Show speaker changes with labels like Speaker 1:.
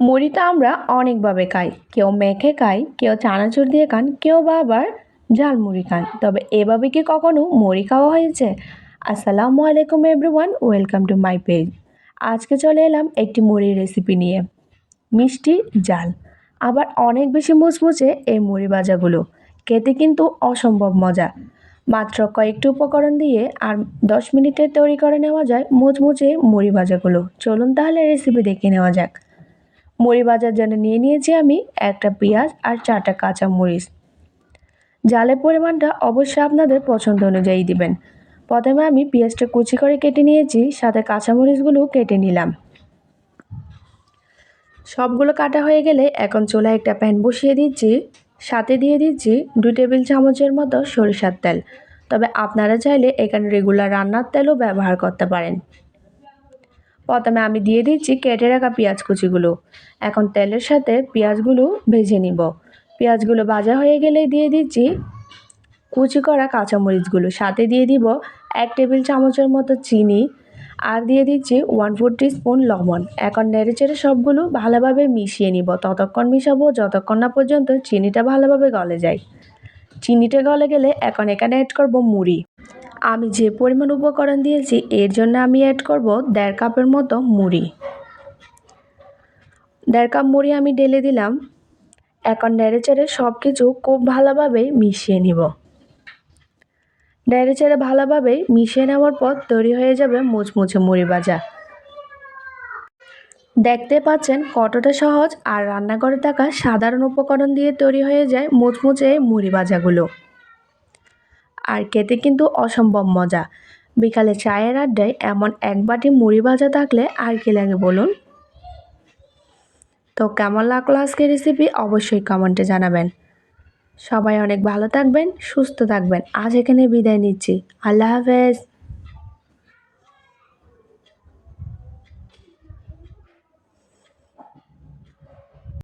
Speaker 1: মুড়ি তো আমরা অনেকভাবে খাই। কেউ মেখে খাই, কেউ চানাচুর দিয়ে খান, কেউ বা আবার ঝাল মুড়ি খান। তবে এভাবে কি কখনো মুড়ি খাওয়া হয়েছে? আসসালামু আলাইকুম everyone welcome to my page আজকে চলে এলাম একটি মুড়ির রেসিপি নিয়ে। মিষ্টি জাল। আবার অনেক বেশি মুচমুচে এই মুড়ি ভাজাগুলো। খেতে কিন্তু অসম্ভব মজা। মাত্র কয়েকটি উপকরণ দিয়ে আর দশ মিনিটে তৈরি করে নেওয়া যায় মুচমুচে মুড়ি ভাজাগুলো। চলুন তাহলে রেসিপি দেখে নেওয়া যাক। মুড়ি বাজার জন্য নিয়ে নিয়েছি আমি একটা পেঁয়াজ আর চারটা কাঁচা মরিচ। জালের পরিমাণটা অবশ্যই আপনাদের পছন্দ অনুযায়ী দিবেন। প্রথমে আমি পেঁয়াজটা কুচি করে কেটে নিয়েছি, সাথে কাঁচামরিচগুলো কেটে নিলাম। সবগুলো কাটা হয়ে গেলে এখন চুলায় একটা প্যান বসিয়ে দিচ্ছি, সাথে দিয়ে দিচ্ছি দু টেবিল চামচের মতো সরিষার তেল। তবে আপনারা চাইলে এখানে রেগুলার রান্নার তেলও ব্যবহার করতে পারেন। প্রথমে আমি দিয়ে দিচ্ছি কেটে রাখা পেঁয়াজ কুচিগুলো। এখন তেলের সাথে পেঁয়াজগুলো ভেজে নিব। পেঁয়াজগুলো ভাজা হয়ে গেলে দিয়ে দিচ্ছি কুচি করা কাঁচামরিচগুলো। সাথে দিয়ে দিব এক টেবিল চামচের মতো চিনি আর দিয়ে দিচ্ছি ওয়ান ফোর স্পুন লবণ। এখন নেড়ে চেড়ে সবগুলো ভালোভাবে মিশিয়ে নিব। ততক্ষণ মিশাবো, যতক্ষণ না পর্যন্ত চিনিটা ভালোভাবে গলে যায়। চিনিটা গলে গেলে এখন এখানে অ্যাড করব মুড়ি। আমি যে পরিমাণ উপকরণ দিয়েছি, এর জন্য আমি অ্যাড করব দেড় কাপের মতো মুড়ি। দেড় কাপ মুড়ি আমি ঢেলে দিলাম। এখন নেড়ে চেড়ে সব কিছু খুব ভালোভাবে মিশিয়ে নিব। নেড়ে চেড়ে ভালোভাবে মিশিয়ে নেওয়ার পর তৈরি হয়ে যাবে মুচমুচে মুড়ি ভাজা। দেখতে পাচ্ছেন কতটা সহজ আর রান্নাঘরে থাকা সাধারণ উপকরণ দিয়ে তৈরি হয়ে যায় মুচমুচে মুড়ি ভাজাগুলো। আর খেতে কিন্তু অসম্ভব মজা। বিকালে চায়ের আড্ডায় এমন এক বাটি মুড়ি ভাজা থাকলে আর কি লাগে বলুন? তো কেমন লাগল আজকের রেসিপি অবশ্যই কমেন্টে জানাবেন। সবাই অনেক ভালো থাকবেন, সুস্থ থাকবেন। আজ এখানে বিদায় নিচ্ছি। আল্লাহ হাফেজ।